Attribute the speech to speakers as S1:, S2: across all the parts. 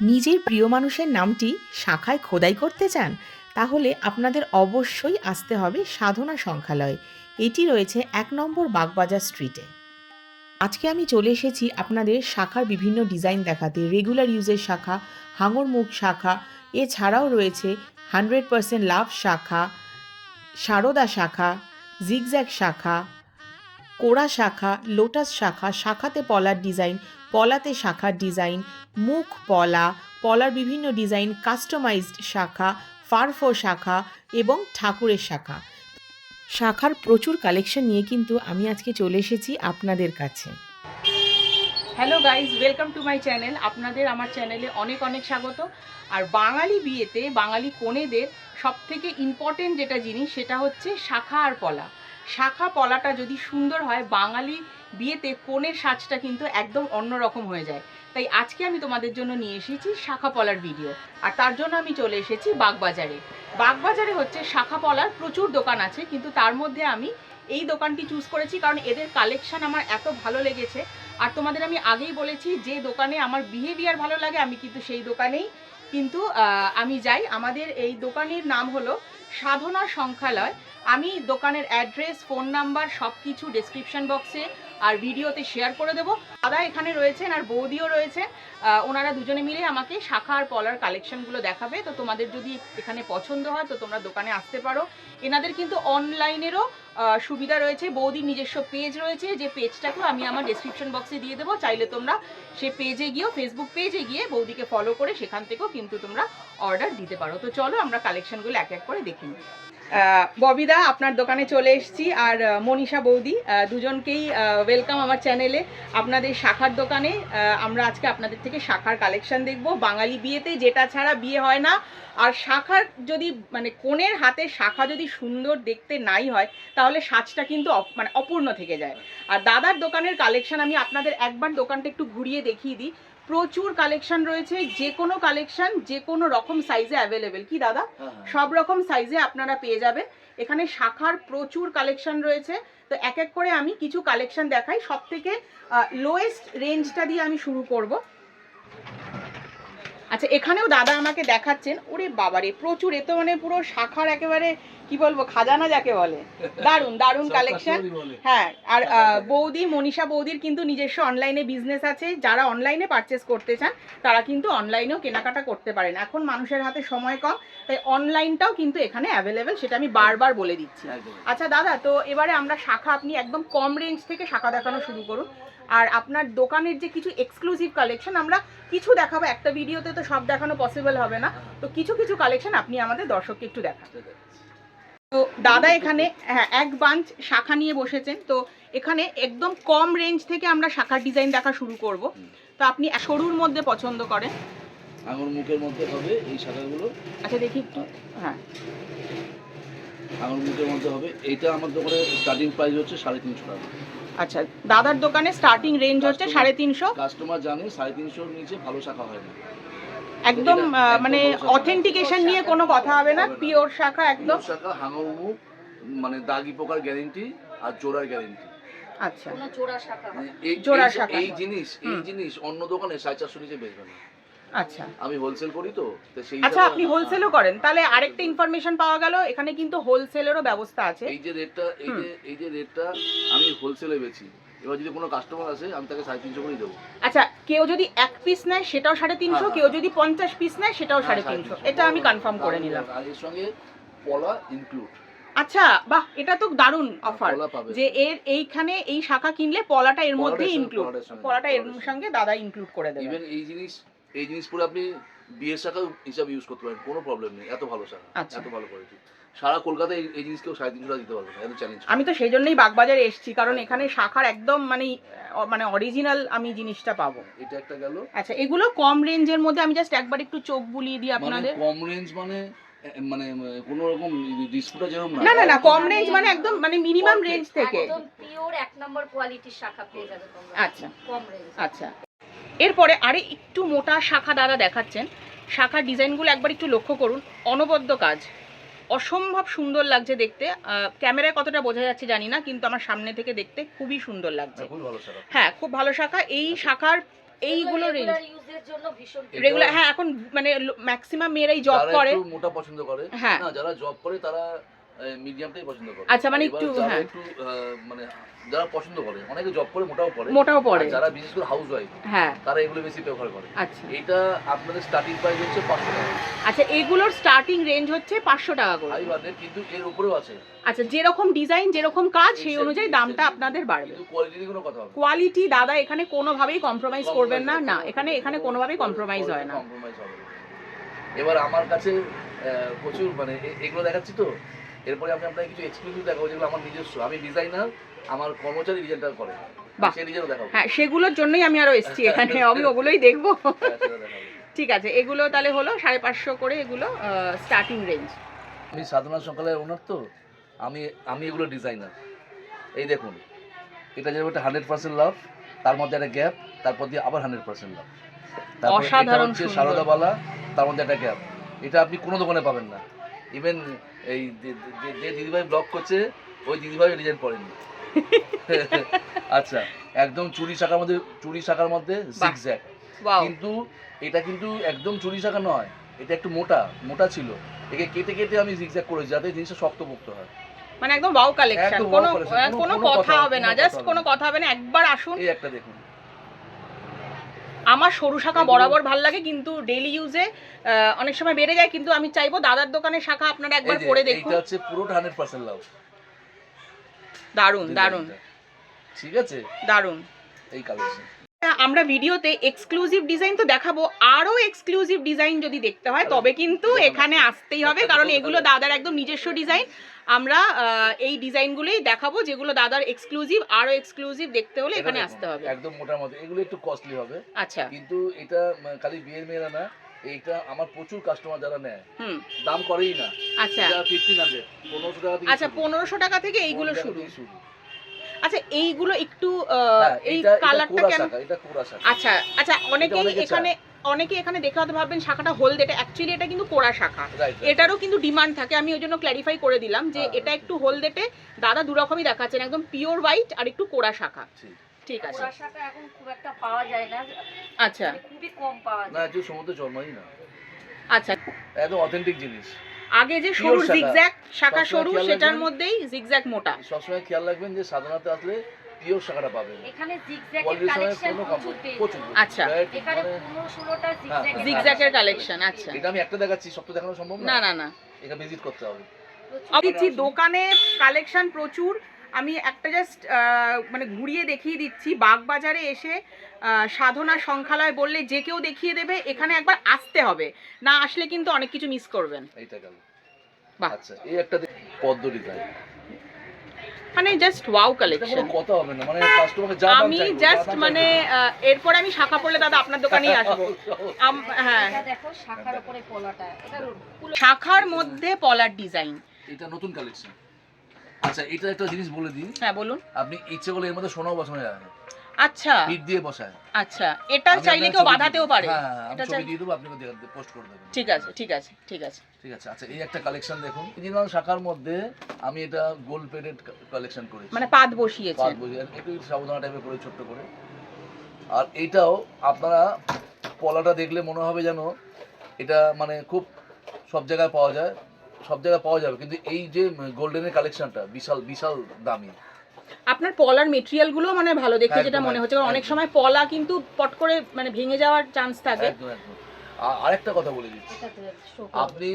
S1: নিজের প্রিয় মানুষের নামটি শাখায় খোদাই করতে চান, তাহলে আপনাদের অবশ্যই আসতে হবে সাধনা সংখ্যালয়। এটি রয়েছে এক নম্বর বাগবাজার স্ট্রিটে। আজকে আমি চলে এসেছি আপনাদের শাখার বিভিন্ন ডিজাইন দেখাতে। রেগুলার ইউজের শাখা, হাঙর মুখ শাখা, এছাড়াও রয়েছে হান্ড্রেড পারসেন্ট লাভ শাখা, সারদা শাখা, জিগজ্যাগ শাখা, কোড়া শাখা, লোটাস শাখা, শাখাতে পলার ডিজাইন পলাতে শাখার ডিজাইন, মুখ পলা, পলার বিভিন্ন ডিজাইন কাস্টমাইজড শাখা, ফারফো শাখা এবং ঠাকুরের শাখা। শাখার প্রচুর কালেকশন নিয়ে কিন্তু আমি আজকে চলে এসেছি আপনাদের কাছে।
S2: Hello guys welcome to my channel আপনাদের আমার চ্যানেলে অনেক অনেক স্বাগত। আর বাঙালি বিয়েতে, বাঙালি কনেদের সব থেকে ইম্পর্টেন্ট যেটা জিনিস সেটা হচ্ছে শাখা আর পলা। শাখা পলাটা যদি সুন্দর হয়, বাঙালি বিয়েতে কনের সাজটা কিন্তু একদম অন্যরকম হয়ে যায়। তাই আজকে আমি তোমাদের জন্য নিয়ে এসেছি শাখা পলার ভিডিও। আর তার জন্য আমি চলে এসেছি বাগবাজারে। বাগবাজারে হচ্ছে শাখা পলার প্রচুর দোকান আছে, কিন্তু তার মধ্যে আমি এই দোকানটি চুজ করেছি কারণ এদের কালেকশন আমার এত ভালো লেগেছে। আর তোমাদের আমি আগেই বলেছি, যে দোকানে আমার বিহেভিয়ার ভালো লাগে, আমি কিন্তু সেই দোকানেই কিন্তু আমি যাই। আমাদের এই দোকানের নাম হলো সাধনা সংখ্যালয় আমি দোকানের অ্যাড্রেস ফোন নাম্বার সব কিছু ডেসক্রিপশন বক্সে আর ভিডিওতে শেয়ার করে দেবো। দাদা এখানে রয়েছেন আর বৌদিও রয়েছেন। ওনারা দুজনে মিলে আমাকে শাখা আর পলার কালেকশনগুলো দেখাবে। তো তোমাদের যদি এখানে পছন্দ হয়, তো তোমরা দোকানে আসতে পারো। এনাদের কিন্তু অনলাইনেরও সুবিধা রয়েছে। বৌদির নিজস্ব পেজ রয়েছে। যে পেজটাকেও আমি আমার ডেসক্রিপশন বক্সে দিয়ে দেবো। চাইলে তোমরা সে পেজে গিয়েও ফেসবুক পেজে গিয়ে বৌদিকে ফলো করে সেখান থেকেও কিন্তু তোমরা অর্ডার দিতে পারো। তো চলো আমরা কালেকশনগুলো এক এক করে দেখে নিই। ববিদা, আপনার দোকানে চলে এসেছি। আর মনীষা বৌদি দুজনকেই ওয়েলকাম আমার চ্যানেলে আপনাদের শাখার দোকানে আমরা আজকে আপনাদের থেকে শাখার কালেকশন দেখব। বাঙালি বিয়েতে যেটা ছাড়া বিয়ে হয় না। আর শাখার যদি মানে কোণের হাতে শাখা যদি সুন্দর দেখতে নাই হয়, তাহলে সাজটা কিন্তু মানে অপূর্ণ থেকে যায়। আর দাদার দোকানের কালেকশন আমি আপনাদের একবার দোকানটা একটু ঘুরিয়ে দেখিয়ে দিই। প্রচুর কালেকশন রয়েছে যে কোনো কালেকশন যে কোনো রকম সাইজে অ্যাভেলেবেল কি দাদা? সব রকম সাইজে আপনারা পেয়ে যাবেন। এখানে শাখার প্রচুর কালেকশন রয়েছে। তো এক এক করে আমি কিছু কালেকশন দেখাই। সব থেকে লোয়েস্ট রেঞ্জটা দিয়ে আমি শুরু করব। আচ্ছা এখানেও দাদা আমাকে দেখাচ্ছেন। ওরে বাবারে প্রচুর এ তো মানে পুরো শাখার একেবারে কি বলব খাজানা যাকে বলে। দারুণ দারুণ কালেকশন হ্যাঁ আর বৌদি। মনীষা বৌদির কিন্তু নিজস্ব অনলাইনে বিজনেস আছে। যারা অনলাইনে পারচেস করতে চান তারা কিন্তু অনলাইনেও কেনাকাটা করতে পারেন। এখন মানুষের হাতে সময় কম তাই অনলাইনটাও কিন্তু এখানে অ্যাভেলেবেল সেটা আমি বারবার বলে দিচ্ছি। আচ্ছা দাদা তো এবারে আমরা শাখা আপনি একদম কম রেঞ্জ থেকে শাখা দেখানো শুরু করুন। আর আপনার দোকানের যে কিছু এক্সক্লুসিভ কালেকশন আমরা কিছু দেখাবো। একটা ভিডিওতে তো সব দেখানো পসিবল হবে না। তো কিছু কিছু কালেকশন আপনি আমাদের দর্শককে একটু দেখান। তো দাদা এখানে হ্যাঁ এক বাঞ্চ শাখা নিয়ে বসেছেন। তো এখানে একদম কম রেঞ্জ থেকে আমরা শাখার ডিজাইন দেখা শুরু করব। তো আপনি সরুর মধ্যে পছন্দ করেন।
S3: আঙুর মুখের মধ্যে হবে এই শাখাগুলো।
S2: আচ্ছা দেখি একটু। হ্যাঁ।
S3: আঙুর মুখের মধ্যে হবে। এইটা আমার দোকানে স্টার্টিং প্রাইস হচ্ছে সাড়ে তিনশো টাকা।
S2: আচ্ছা দাদার দোকানে স্টার্টিং রেঞ্জ হচ্ছে সাড়ে তিনশো।
S3: কাস্টমার জানে সাড়ে তিনশোর নিচে ভালো শাখা হয় না।
S2: একদম আহ, মানে অথেন্টিকেশন নিয়ে কোনো কথা হবে না পিওর শাখা একদম।
S3: শাখা হাঙর মুখ মানে দাগি পোকার গ্যারেন্টি আর জোড়ার গ্যারেন্টি
S2: আচ্ছা।
S3: এই
S2: জোড়ার
S3: এই-
S2: শাখা।
S3: এই জিনিস এই জিনিস অন্য দোকানে সাড়ে চারশো নিচে বেচবে না।
S2: আচ্ছা।
S3: আমি হোলসেল করি তো তো সেই
S2: আচ্ছা আপনি হোলসেলও করেন। তাহলে আরেকটা ইনফরমেশন পাওয়া গেল এখানে কিন্তু হোলসেলেরও ব্যবস্থা আছে।
S3: এই যে রেটটা এই যে এই যে রেটটা আমি হোলসেলে বেচি। এবার যদি কোনো কাস্টমার আসে আমি তাকে সাড়ে তিনশো করেই দেবো।
S2: আচ্ছা কেউ যদি এক পিস নেয় সেটাও সাড়ে তিনশো
S3: হ্যাঁ,
S2: কেউ
S3: হ্যাঁ।
S2: যদি পঞ্চাশ পিস নেয় সেটাও
S3: হ্যাঁ,
S2: সাড়ে তিনশো। এটা আমি কনফার্ম করে নিলাম।
S3: আর এর সঙ্গে পলা ইনক্লুড
S2: আচ্ছা বাহ এটা তো দারুণ অফার যে এর এইখানে এই শাখা কিনলে পলাটা এর মধ্যে ইনক্লুড পলাটা এর সঙ্গে। দাদা ইনক্লুড করে দেবে।
S3: ইভেন এই জিনিস এই জিনিস পুরো আপনি বিয়ের শাখা হিসাবে ইউজ করতে পারেন কোনো প্রবলেম নেই এত ভালো শাখা
S2: আচ্ছা।
S3: এত ভালো কোয়ালিটি সারা কলকাতায় এই- এই জিনিস কেউ সাড়ে তিনশো টাকা দিতে পারবে না এত চ্যালেঞ্জ
S2: আমি তো সেই জন্যই বাগবাজারে এসেছি কারণ এখানে শাখার একদম মানে মানে অরিজিনাল আমি জিনিসটা পাবো।
S3: এটা একটা গেল।
S2: আচ্ছা এগুলো কম রেঞ্জের মধ্যে আমি জাস্ট একবার একটু চোখ বুলিয়ে দিই
S3: মানে
S2: আপনাদের।
S3: কম রেঞ্জ মানে মানে কোন রকম ডিসপুটা যেরকম
S2: না। না না কম রেঞ্জ মানে একদম মানে মিনিমাম রেঞ্জ থেকে।
S4: একদম পিওর এক নম্বর কোয়ালিটির শাখা পেয়ে যাবে তোমরা।
S2: আচ্ছা।
S4: কম রেঞ্জ
S2: আচ্ছা। এরপরে আরে একটু মোটা শাখা দাদা দেখাচ্ছেন। শাখার ডিজাইনগুলো একবার একটু লক্ষ্য করুন। অনবদ্য কাজ। অসম্ভব সুন্দর লাগছে দেখতে। ক্যামেরায় কতটা বোঝা যাচ্ছে জানি না কিন্তু আমার সামনে থেকে দেখতে খুবই সুন্দর লাগছে।
S3: খুব ভালো শাখা।
S2: হ্যাঁ খুব ভালো শাখা। এই শাখার এইগুলো
S4: রেগুলার
S2: হ্যাঁ এখন মানে ম্যাক্সিমাম মেয়েরাই জব করে।
S3: মোটা পছন্দ করে
S2: হ্যাঁ।
S3: যারা জব করে তারা মিডিয়ামটাই পছন্দ করে।
S2: আচ্ছা, মানে একটু, হ্যাঁ।
S3: একটু মানে যারা পছন্দ করে অনেকে জব করে মোটাও করে
S2: মোটাও পড়ে।
S3: যারা বিশেষ করে হাউস ওয়াইফ
S2: হ্যাঁ।
S3: তারা এগুলো বেশি প্রেফার করে।
S2: আচ্ছা।
S3: এটা আপনাদের স্টার্টিং প্রাইস হচ্ছে পাঁচশো টাকা।
S2: আচ্ছা এগুলোর স্টার্টিং রেঞ্জ হচ্ছে পাঁচশো টাকা করে।
S3: ফাইভ হান্ড্রেড কিন্তু এর উপরেও আছে।
S2: আচ্ছা যেরকম ডিজাইন যেরকম কাজ সেই অনুযায়ী দামটা আপনাদের বাড়বে।
S3: কোয়ালিটির কোনো কথা হবে
S2: কোয়ালিটি দাদা এখানে কোনোভাবেই কম্প্রোমাইজ করবেন না। না এখানে এখানে কোনোভাবেই কম্প্রোমাইজ হয় না।
S3: হবে। এবার আমার কাছে প্রচুর মানে এগুলো দেখাচ্ছি তো? এরপরে আমি আপনাকে কিছু এক্সক্লুসিভ দেখাবো যেগুলো আমার নিজস্ব। আমি ডিজাইনার আমার কর্মচারী ডিজাইনটা করে।
S2: হ্যাঁ সেগুলোর জন্যই আমি আরও এসেছি এখানে। আমি ওগুলোই দেখব।
S3: হ্যাঁ।
S2: ঠিক আছে এগুলো তাহলে হলো সাড়ে পাঁচশো করে এগুলো স্টার্টিং রেঞ্জ
S3: আমি সাধনা সকালের ওনার তো। আমি আমি এগুলো ডিজাইনার এই দেখুন এটা যেমন একটা হান্ড্রেড পার্সেন্ট লাভ তার মধ্যে একটা গ্যাপ তারপর দিয়ে আবার হান্ড্রেড পার্সেন্ট লাভ
S2: অসাধারণ।
S3: সারদাবালা তার মধ্যে একটা গ্যাপ এটা আপনি কোনো দোকানে পাবেন না। ইভেন এই যে- দিদিভাই ব্লগ করছে ওই দিদিভাই ডিজাইন করেনি। আচ্ছা একদম চুরি শাখার মধ্যে চুরি শাখার মধ্যে জিগজ্যাগ কিন্তু এটা কিন্তু একদম চুরি শাখা নয় এটা একটু মোটা মোটা ছিল। একে কেটে কেটে আমি জিগজ্যাগ করেছি যাতে জিনিসটা শক্তপোক্ত হয়।
S2: মানে একদম ওয়াও কালেকশন কোনো
S3: কোনো-
S2: কথা হবে না জাস্ট কোনো কথা হবে না একবার আসুন।
S3: এই একটা দেখুন।
S2: আমার সরু শাখা বরাবর ভালো লাগে কিন্তু ডেইলি ইউজে অনেক সময় বেড়ে যায় কিন্তু আমি চাইব দাদার দোকানের শাখা আপনারা একবার পরে দেখুন।
S3: এটা হচ্ছে পুরো 100% লাউ।
S2: দারুণ দারুণ
S3: ঠিক আছে?
S2: দারুণ
S3: এই কালেকশন
S2: আমরা ভিডিওতে এক্সক্লুসিভ ডিজাইন তো দেখাবো আরও এক্সক্লুসিভ ডিজাইন যদি দেখতে হয় তবে কিন্তু এখানে আসতেই হবে কারণ এগুলো দাদার একদম নিজস্ব ডিজাইন আমরা এই ডিজাইনগুলোই দেখাবো যেগুলো দাদার এক্সক্লুসিভ আরও এক্সক্লুসিভ দেখতে হলে এখানে আসতে হবে।
S3: একদম মোটামুটি। এগুলো একটু কস্টলি হবে।
S2: আচ্ছা।
S3: কিন্তু এটা খালি বিয়ের মেয়েরা না এইটা আমার প্রচুর কাস্টমার যারা নেয়।
S2: হুম।
S3: দাম করেই না।
S2: আচ্ছা।
S3: ফিফটিন হান্ড্রেড পনেরোশো টাকা
S2: আচ্ছা। পনেরোশো টাকা থেকে এইগুলো শুরু।
S3: শুরু।
S2: আচ্ছা এইগুলো একটু
S3: হ্যাঁ,
S2: এই
S3: এটা- এটা
S2: কালারটা কেন
S3: এটা কোরা শাখা।
S2: আচ্ছা আচ্ছা অনেকেই এখানে অনেকে এখানে দেখে হয়তো ভাববেন শাখাটা হলদেটে অ্যাকচুয়ালি এটা কিন্তু কোড়া শাখা. এটারও কিন্তু ডিমান্ড থাকে আমি ওই জন্য ক্ল্যারিফাই করে দিলাম যে
S3: হ্যাঁ,
S2: এটা একটু হলদেটে দাদা দুরকমই দেখাচ্ছেন একদম পিওর হোয়াইট আর একটু কোড়া শাখা।
S3: ঠিক।
S2: ঠিক আছে।
S4: শাখা এখন খুব একটা পাওয়া যায় না
S2: আচ্ছা।
S4: মানে খুবই কম পাওয়া
S3: না
S4: যায়।
S3: সমুদ্র জন্মই না।
S2: আচ্ছা।
S3: একদম অথেন্টিক জিনিস।
S2: আগে যে সরু। জিগজ্যাগ শাখা। সরু সেটার মধ্যেই জিগজ্যাগ মোটা।
S3: সবসময় খেয়াল রাখবেন যে সাধারণত আসলে পিওর শাখাটা পাবেন।
S4: এখানে জিগজ্যাগের কালেকশন প্রচুর।
S2: আচ্ছা।
S4: এখানে
S3: মানে-
S4: পনেরো ষোলোটা
S3: হ্যাঁ,
S4: জিগজ্যাগের
S2: জিগজ্যাগের কালেকশন আচ্ছা।
S3: এটা আমি একটা দেখাচ্ছি সব তো দেখানো সম্ভব
S2: না?
S3: না
S2: না
S3: এটা ভিজিট করতে হবে।
S2: দোকানে কালেকশন প্রচুর। আমি একটা জাস্ট মানে ঘুরিয়ে দেখিয়ে দিচ্ছি। বাগবাজারে এসে আহ, সাধনা সংখ্যালয় বললে যে কেউ দেখিয়ে দেবে এখানে একবার আসতে হবে। না আসলে কিন্তু অনেক কিছু মিস করবেন।
S3: এইটা গেল আচ্ছা এই একটা পদ্ম ডিজাইন
S2: মানে জাস্ট ওয়াও কালেকশন
S3: কথা হবে না মানে কাস্টমারকে যা
S2: আমি জাস্ট মানে আহ, এরপর আমি শাখা পড়লে দাদা আপনার দোকানেই আসব। হ্যাঁ।
S4: দেখো শাখার উপরে পলাটা
S2: শাখার মধ্যে পলার ডিজাইন
S3: এটা নতুন কালেকশন আচ্ছা এটা একটা জিনিস বলে দিই।
S2: হ্যাঁ বলুন।
S3: আপনি ইচ্ছে করলে এর মধ্যে সোনাও বসানো যায়
S2: আচ্ছা।
S3: পিঠ দিয়ে বসায়।
S2: আচ্ছা এটা চাইলে কেউ বাঁধাতেও পারে।
S3: হ্যাঁ
S2: এটা
S3: ছবি দিয়ে দেবো আপনি পোস্ট করে দেবেন।
S2: ঠিক আছে ঠিক আছে ঠিক আছে।
S3: ঠিক আছে আচ্ছা এই একটা কালেকশন দেখুন। অরিজিনাল শাখার মধ্যে আমি এটা গোল্ড প্লেটেড কালেকশন করেছি।
S2: মানে পাত বসিয়েছে।
S3: পাঁচ বছর একটু সাবধানা টাইপের করে ছোট্ট করে। আর এটাও আপনারা পলাটা দেখলে মনে হবে যেন এটা মানে খুব সব জায়গায় পাওয়া যায়। সব জায়গায় পাওয়া যাবে। কিন্তু এই যে গোল্ডেনের কালেকশনটা বিশাল বিশাল দামি।
S2: আপনার পলার মেটেরিয়ালগুলো মানে ভালো দেখে যেটা মনে হচ্ছে। কারণ অনেক সময় পলা কিন্তু পট করে মানে ভেঙে যাওয়ার চান্স থাকে।
S3: আরেকটা কথা বলে দিচ্ছি। আপনি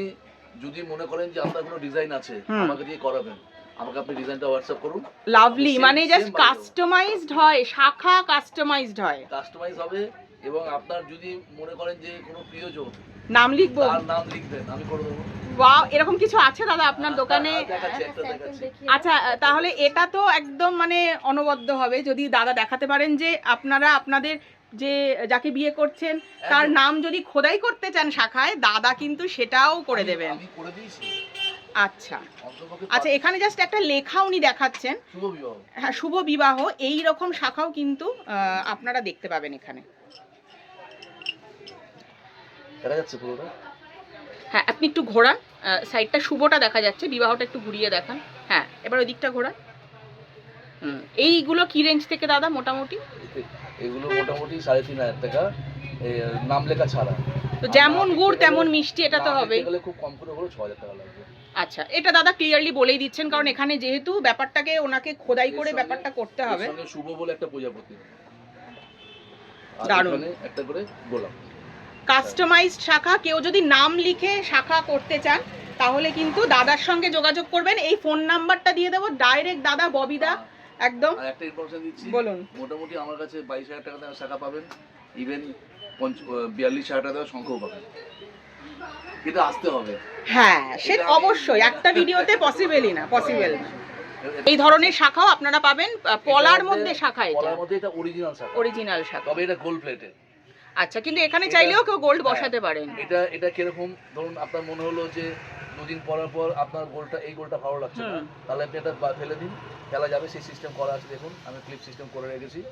S3: যদি মনে করেন যে আপনার কোনো ডিজাইন আছে আমাকে দিয়ে করাবেন। আমাকে আপনি ডিজাইনটা হোয়াটসঅ্যাপ করুন।
S2: লাভলি মানে জাস্ট কাস্টমাইজড হয় শাখা কাস্টমাইজড হয়।
S3: কাস্টমাইজ হবে এবং আপনার যদি মনে করেন যে কোনো প্রিয়জন
S2: নাম লিখব।
S3: নাম লিখবেন আমি করে দেবো।
S2: ওয়াও এরকম কিছু আছে দাদা আপনার দোকানে?
S3: দেখাচ্ছি একটা দেখাচ্ছি।
S2: আচ্ছা তাহলে এটা তো একদম মানে অনবদ্য হবে যদি দাদা দেখাতে পারেন যে আপনারা আপনাদের যে যাকে বিয়ে করছেন তার নাম যদি খোদাই করতে চান শাখায় দাদা কিন্তু সেটাও করে দেবেন।
S3: আমি করে দিয়েছি।
S2: আচ্ছা। আচ্ছা এখানে জাস্ট একটা লেখা উনি দেখাচ্ছেন। হ্যাঁ শুভ বিবাহ এই রকম শাখাও কিন্তু আপনারা দেখতে পাবেন এখানে।
S3: দেখা যাচ্ছে পুরোটা?
S2: হ্যাঁ আপনি একটু ঘোরান। সাইডটা শুভটা দেখা যাচ্ছে বিবাহটা একটু ঘুরিয়ে দেখান। হ্যাঁ এবার ওই দিকটা ঘোরান। হুম। এইগুলো কি রেঞ্জ থেকে দাদা মোটামুটি?
S3: এগুলো মোটামুটি সাড়ে তিন হাজার টাকা। নাম লেখা ছাড়া।
S2: তো যেমন গুড় তেমন মিষ্টি এটা তো হবে
S3: খুব কম করে হলো ছ হাজার টাকা লাগবে।
S2: আচ্ছা এটা দাদা ক্লিয়ারলি বলেই দিচ্ছেন কারণ এখানে যেহেতু ব্যাপারটাকে ওনাকে খোদাই করে ব্যাপারটা করতে হবে।
S3: শুভ বলে একটা প্রজাপতি।
S2: দারুণ।
S3: একটা করে গোলাপ।
S2: কাস্টমাইজড শাখা কেউ যদি নাম লিখে শাখা করতে চান তাহলে কিন্তু দাদার সঙ্গে যোগাযোগ করবেন। এই ফোন নাম্বারটা দিয়ে দেবো ডাইরেক্ট দাদা ববিদা একদম।
S3: একটা ইনফরমেশন দিচ্ছি
S2: বলুন।
S3: মোটামুটি আমার কাছে বাইশ হাজার টাকা দেওয়া শাখা পাবেন ইভেন বিয়াল্লিশ হাজার টাকা দেওয়া সংখ্যাও পাবেন। কিন্তু আসতে হবে।
S2: হ্যাঁ সে অবশ্যই একটা ভিডিওতে পসিবলই না পসিবল এই ধরনের শাখাও আপনারা পাবেন পলার মধ্যে শাখা এটা।
S3: পলার মধ্যে এটা অরিজিনাল শাখা।
S2: অরিজিনাল শাখা।
S3: তবে এটা গোল্ড প্লেটেড
S2: আচ্ছা কিন্তু এখানে চাইলেও কেউ গোল্ড
S3: হ্যাঁ।
S2: বসাতে পারেন।
S3: এটা এটা কীরকম? ধরুন আপনার মনে হলো যে দুদিন পরার পর আপনার গোলটা এই গোলটা ভালো লাগছে না। তাহলে আপনি এটা ফেলে দিন ফেলা যাবে সেই সিস্টেম করা আছে দেখুন। আমি ক্লিপ সিস্টেম করে রেখেছি।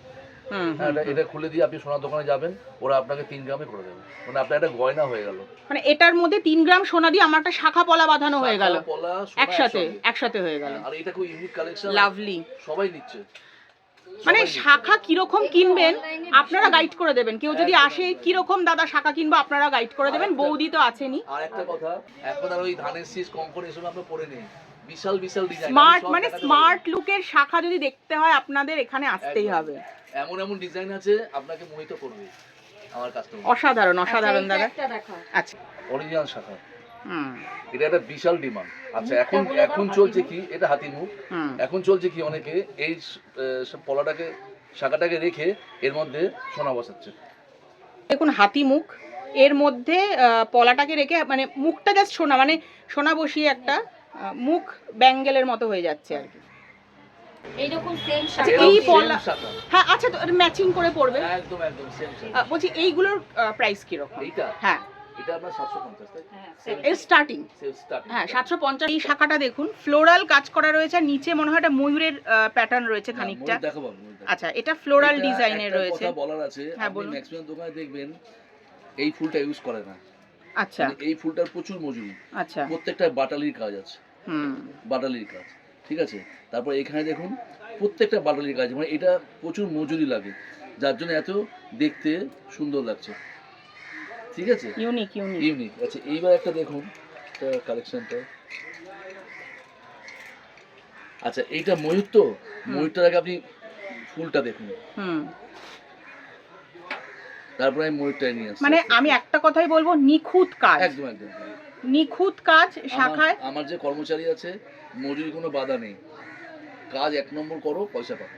S3: হ্যাঁ, এটা খুলে দিয়ে আপনি সোনার দোকানে যাবেন ওরা আপনাকে তিন গ্রামে করে দেবে। মানে আপনার একটা গয়না হয়ে গেল।
S2: মানে এটার মধ্যে তিন গ্রাম সোনা দিয়ে আমার একটা শাখা পলা বাঁধানো হয়ে গেল।
S3: পলা,
S2: একসাথে একসাথে হয়ে গেল।
S3: হ্যাঁ, আর এটা খুব ইউনিক কালেকশন
S2: লাভলি
S3: সবাই নিচ্ছে।
S2: মানে শাখা কীরকম কিনবেন আপনারা গাইড করে দেবেন। কেউ যদি আসে কীরকম দাদা শাখা কিনবো আপনারা গাইড করে দেবেন। বৌদি তো আছেনই।
S3: আর একটা কথা এখন আর ওই ধানের শীষ কঙ্কর এসব আমরা পরে নেই। বিশাল বিশাল ডিজাইন
S2: স্মার্ট মানে স্মার্ট লুকের শাখা যদি দেখতে হয় আপনাদের এখানে আসতেই হবে।
S3: এমন এমন ডিজাইন আছে আপনাকে মোহিত করবে আমার কাস্টমার
S2: অসাধারণ অসাধারণ
S4: আচ্ছা,
S2: দাদা। আচ্ছা।
S3: অরিজিনাল শাখা। এটা একটা বিশাল ডিমান্ড। আচ্ছা এখন এখন চলছে কি? এটা হাতি মুখ।
S2: হুম।
S3: এখন চলছে কি? অনেকে এই পলাটাকে শাখাটাকে রেখে এর মধ্যে সোনা বসাচ্ছে।
S2: দেখুন হাতি মুখ এর মধ্যে পলাটাকে রেখে মানে মুখটা জাস্ট সোনা মানে সোনা বসিয়ে একটা মুখ ব্যাঙ্গেলের মতো হয়ে যাচ্ছে আর কি।
S4: এইরকম সেম
S2: আচ্ছা, এই পলা- হ্যাঁ আচ্ছা তো ম্যাচিং করে পড়বে।
S3: একদম একদম
S2: বলছি এইগুলোর প্রাইস কীরকম?
S3: এইটা?
S2: হ্যাঁ।
S3: এটা আপনার তাই
S4: হ্যাঁ
S2: স্টার্টিং হ্যাঁ এই শাখাটা দেখুন ফ্লোরাল কাজ করা রয়েছে নিচে মনে হয় একটা ময়ূরের প্যাটার্ন রয়েছে খানিকটা।
S3: দেখো বাবু ময়ূর দেখো।
S2: আচ্ছা এটা ফ্লোরাল ডিজাইনের রয়েছে।
S3: কথা বলার আছে
S2: হ্যাঁ,
S3: আপনি ম্যাক্সিমাম দোকানে দেখবেন এই ফুলটা ইউজ করে না।
S2: আচ্ছা।
S3: মানে এই ফুলটার প্রচুর মজুরি।
S2: আচ্ছা।
S3: প্রত্যেকটা বাটালির কাজ আছে।
S2: হুম।
S3: বাটালির কাজ ঠিক আছে? তারপর এখানে দেখুন প্রত্যেকটা বাটালির কাজ মানে এটা প্রচুর মজুরি লাগে। যার জন্য এত দেখতে সুন্দর লাগছে। ঠিক আছে?
S2: ইউনিক ইউনিক
S3: ইউনিক আচ্ছা এইবার একটা দেখুন কালেকশনটা আচ্ছা এইটা ময়ূর তো? ময়ূরটার আগে আপনি ফুলটা দেখুন।
S2: হুম।
S3: তারপরে আমি ময়ূরটা নিয়ে আসছি।
S2: মানে আমি একটা কথাই বলব নিখুঁত কাজ।
S3: একদম একদম
S2: নিখুঁত কাজ শাখায়।
S3: আমার যে কর্মচারী আছে মজুরি কোনো বাধা নেই। কাজ এক নম্বর করো পয়সা পাবে।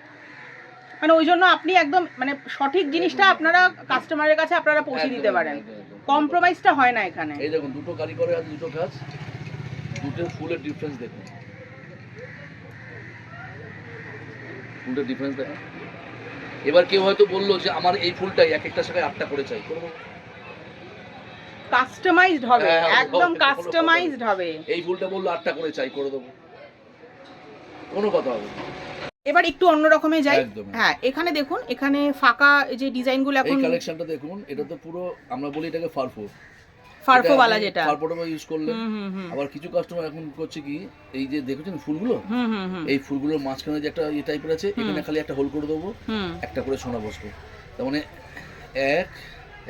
S2: মানে ওই জন্য আপনি একদম মানে সঠিক জিনিসটা আপনারা কাস্টমারের কাছে আপনারা পৌঁছে দিতে পারেন। কম্প্রোমাইজটা হয় না এখানে।
S3: এই দেখুন দুটো কারিগরের হাতে দুটো কাজ। দুটো ফুলের ডিফারেন্স দেখুন। ফুলের ডিফারেন্স দেখুন। এবার কেউ হয়তো বলল যে আমার এই ফুলটাই এক একটা শাখায় আটটা করে চাই। করব
S2: কাস্টমাইজড হবে
S3: হ্যাঁ, হ্যাঁ,
S2: একদম কাস্টমাইজড হবে।
S3: এই ফুলটা বলল আটটা করে চাই করে দেবো। কোনো কথা হবে না।
S2: এবার একটু অন্য রকমে যাই। হ্যাঁ এখানে দেখুন এখানে ফাঁকা যে ডিজাইনগুলো এখন এই
S3: কালেকশনটা দেখুন এটা তো পুরো আমরা বলি এটাকে ফারফো
S2: ফারফোওয়ালা যেটা।
S3: ফারফোটা ইউজ
S2: হুম
S3: আবার কিছু কাস্টমার এখন করছে কি এই যে দেখেছেন ফুলগুলো?
S2: হুম হুম হুম।
S3: এই ফুলগুলোর মাঝখানে যে একটা ইয়ে টাইপের আছে এখানে খালি একটা হোল করে দেবো। একটা করে সোনা বসবো তার মানে এক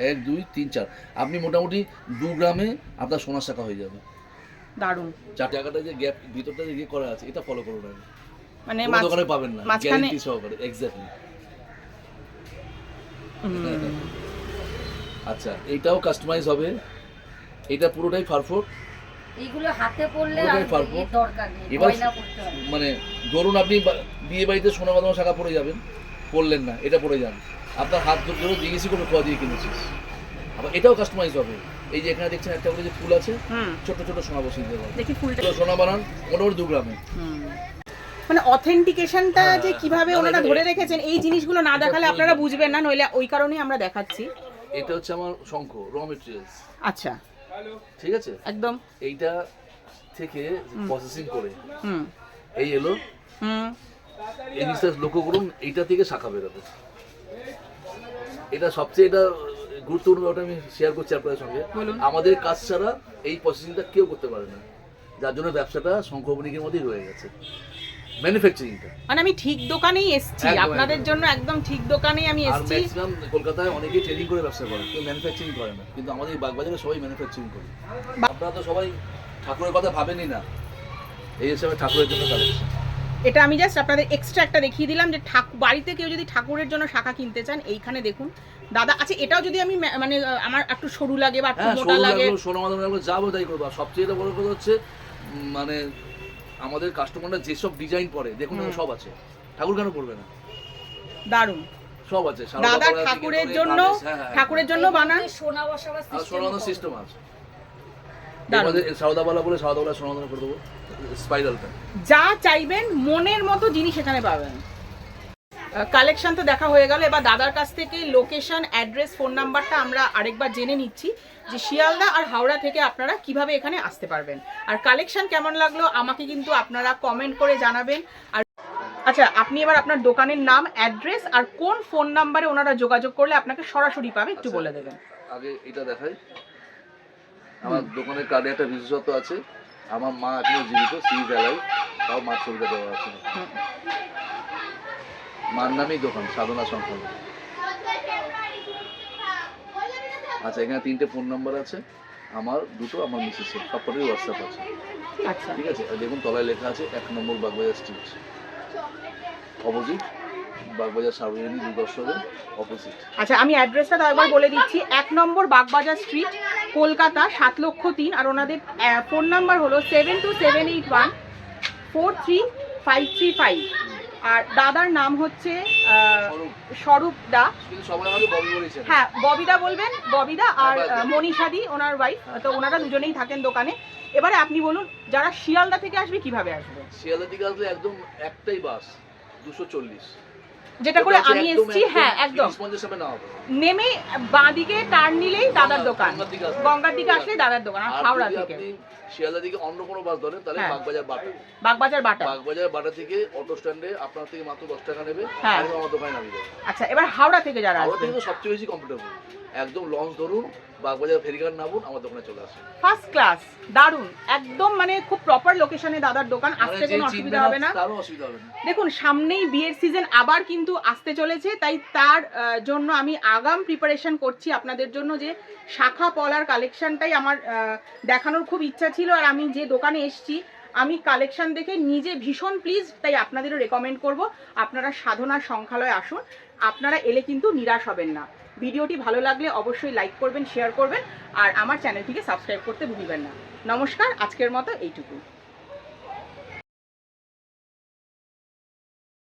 S3: এক দুই তিন চার। আপনি মোটামুটি দু গ্রামে আপনার সোনার শাখা হয়ে যাবে।
S2: দারুণ।
S3: চার জায়গাটা যে গ্যাপ ভিতরটা যে ইয়ে করা আছে এটা ফলো করুন আগে
S2: মানে
S3: দোকানে পাবেন না গ্যারান্টি সহকারে এক্স্যাক্টলি আচ্ছা এইটাও কাস্টমাইজ হবে। এটা পুরোটাই ফারফোট
S4: এইগুলো হাতে পড়লে আর দরকার নেই
S3: এবার-
S4: গয়না করতে
S3: মানে ধরুন আপনি বিয়ে বাড়িতে সোনা বাঁধানো শাখা পরে যাবেন পরলেন না এটা পরে যান। আপনার হাত ধরে জিজ্ঞেসই করবে কোয়া দিয়ে কিনেছিস। আবার এটাও কাস্টমাইজ হবে। এই যে এখানে দেখছেন একটা করে যে ফুল আছে ছোট ছোট সোনা বসিয়ে দেওয়া।
S2: দেখি ফুলটা
S3: সোনা বানান মোটামুটি দু গ্রামে।
S2: হুম। মানে অথেন্টিকেশনটা
S3: হ্যাঁ,
S2: যে কীভাবে
S3: না,
S2: ওনারা ধরে রেখেছেন এই জিনিসগুলো না দেখালে আপনারা বুঝবেন না নইলে ওই কারণেই আমরা দেখাচ্ছি।
S3: এটা হচ্ছে আমার শঙ্খ র মেটেরিয়ালস
S2: আচ্ছা।
S3: ঠিক আছে?
S2: একদম।
S3: এইটা থেকে প্রসেসিং করে।
S2: হুম।
S3: এই এলো।
S2: হুম।
S3: এই জিনিসটা লক্ষ্য করুন এইটা থেকে শাখা বেরোবে। এটা সবচেয়ে এটা গুরুত্বপূর্ণ ব্যাপারটা আমি শেয়ার করছি আপনাদের সঙ্গে। আমাদের কাজ ছাড়া এই প্রসেসিংটা কেউ করতে পারে না। যার জন্য ব্যবসাটা শঙ্খবণিকের মধ্যেই রয়ে গেছে। ম্যানুফ্যাকচারিংটা
S2: মানে আমি ঠিক দোকানেই এসেছি। আপনাদের জন্য একদম ঠিক দোকানেই আমি
S3: আর
S2: এসেছি।
S3: ম্যাক্সিমাম কলকাতায় অনেকেই ট্রেনিং করে ব্যবসা করে কেউ ম্যানুফ্যাকচারিং করে না। কিন্তু আমাদের বাগবাজারে সবাই ম্যানুফ্যাকচারিং করে। আপনারা তো সবাই ঠাকুরের কথা ভাবেনই না। এই হিসাবে ঠাকুরের জন্য কালেকশন।
S2: এটা আমি জাস্ট আপনাদের এক্সট্রা একটা দেখিয়ে দিলাম যে ঠাকুর বাড়িতে কেউ যদি ঠাকুরের জন্য শাখা কিনতে চান এইখানে দেখুন। দাদা আচ্ছা এটাও যদি আমি মানে আমার একটু সরু লাগে বা একটু
S3: হ্যাঁ
S2: মোটা
S3: সরু
S2: লাগে।
S3: সোনা মাদন যাব তাই করব। সবচেয়ে বড় কথা হচ্ছে মানে আমাদের কাস্টমাররা যেসব ডিজাইন পরে দেখুন। সব আছে। ঠাকুর কেন পড়বে না?
S2: দারুণ।
S3: সব আছে
S2: দাদা ঠাকুরের জন্য
S3: হ্যাঁ, হ্যাঁ,
S2: ঠাকুরের জন্য বানান।
S4: সোনা বসাবার
S3: সিস্টেম সোনা সিস্টেম আছে। আমাদের সারদাবালা বলে সারদাবালা সোনাদান করে দেবো। স্পাইরালটা
S2: যা চাইবেন মনের মতো জিনিস এখানে পাবেন। কালেকশন তো দেখা হয়ে গেল। এবার দাদার কাছ থেকে লোকেশন অ্যাড্রেস ফোন নাম্বারটা আমরা আরেকবার জেনে নিচ্ছি যে শিয়ালদা আর হাওড়া থেকে আপনারা কীভাবে এখানে আসতে পারবেন। আর কালেকশন কেমন লাগল আমাকে কিন্তু আপনারা কমেন্ট করে জানাবেন। আর আচ্ছা আপনি এবার আপনার দোকানের নাম অ্যাড্রেস আর কোন ফোন নাম্বারে ওনারা যোগাযোগ করলে আপনাকে সরাসরি পাবে একটু
S3: আচ্ছা।
S2: বলে দেবেন।
S3: আগে এটা দেখাই। আমার দোকানের কার্ডে একটা বিশেষত্ব আছে। আমার মা এখনও জীবিত সিজ অ্যালাই তাও মার ছবিটা দেওয়া আছে। মার নামেই দোকান সাধনা সংখ্যা আচ্ছা এখানে তিনটে ফোন নাম্বার আছে। আমার দুটো আমার মিসেসের। সব কটাই হোয়াটসঅ্যাপ আছে।
S2: আচ্ছা।
S3: ঠিক আছে দেখুন তলায় লেখা আছে এক নম্বর বাগবাজার স্ট্রিট অপোজিট বাগবাজার সার্বজনীন দুর্দর্শনের অপোজিট।
S2: আচ্ছা আমি অ্যাড্রেসটা একবার বলে দিচ্ছি। এক নম্বর বাগবাজার স্ট্রিট কলকাতা সাত লক্ষ তিন। আর ওনাদের ফোন নাম্বার হলো seven two seven eight one four three five three five আর দাদার নাম হচ্ছে
S3: স্বরূপ।
S2: দা। হ্যাঁ ববিদা বলবেন ববিদা আর মনীষাদি ওনার ওয়াইফ তো ওনারা দুজনেই থাকেন দোকানে। এবারে আপনি বলুন যারা শিয়ালদা থেকে আসবে কীভাবে আসবে?
S3: শিয়ালদা দিকে আসলে একদম একটাই বাস দুশো চল্লিশ।
S2: যেটা করে আমি এসেছি হ্যাঁ একদম। নেমে বাঁ দিকে টার্ন নিলেই দাদার দোকান।
S3: গঙ্গার দিকে
S2: আসলে দাদার দোকান আর হাওড়া থেকে।
S3: শিয়ালদা দিকে অন্য কোনো বাস ধরেন তাহলে
S2: হ্যাঁ।
S3: বাগবাজার বাটা।
S2: বাগবাজার বাটা।
S3: বাগবাজার বাটা থেকে অটো স্ট্যান্ডে আপনার থেকে মাত্র দশ টাকা নেবে
S2: হ্যাঁ।
S3: একদম আমার দোকানে নামিয়ে দেবে।
S2: আচ্ছা এবার হাওড়া থেকে যারা
S3: হাওড়া থেকে তো সবচেয়ে বেশি কমফোর্টেবল একদম লঞ্চ ধরুন বাগবাজার ফেরিঘাট নামুন আমার দোকানে চলে আসুন।
S2: ফার্স্ট ক্লাস দারুণ একদম মানে খুব প্রপার লোকেশনে দাদার দোকান
S3: মানে
S2: আসতে কোনো অসুবিধা হবে না।
S3: তারও অসুবিধা হবে না।
S2: দেখুন সামনেই বিয়ের সিজন আবার কিন্তু আসতে চলেছে তাই তার জন্য আমি আগাম প্রিপারেশন করছি আপনাদের জন্য যে শাখা পলার কালেকশনটাই আমার দেখানোর খুব ইচ্ছা ছিল আর আমি যে দোকানে এসছি, আমি কালেকশন দেখে নিজে ভীষণ প্লিজ তাই আপনাদেরও রেকমেন্ড করব। আপনারা সাধনা সংখ্যালয় আসুন, আপনারা এলে কিন্তু নিরাশ হবেন না। ভিডিওটি ভালো লাগলে অবশ্যই লাইক করবেন শেয়ার করবেন, আর আমার চ্যানেলটিকে সাবস্ক্রাইব করতে ভুলবেন না। নমস্কার, আজকের মতো এইটুকু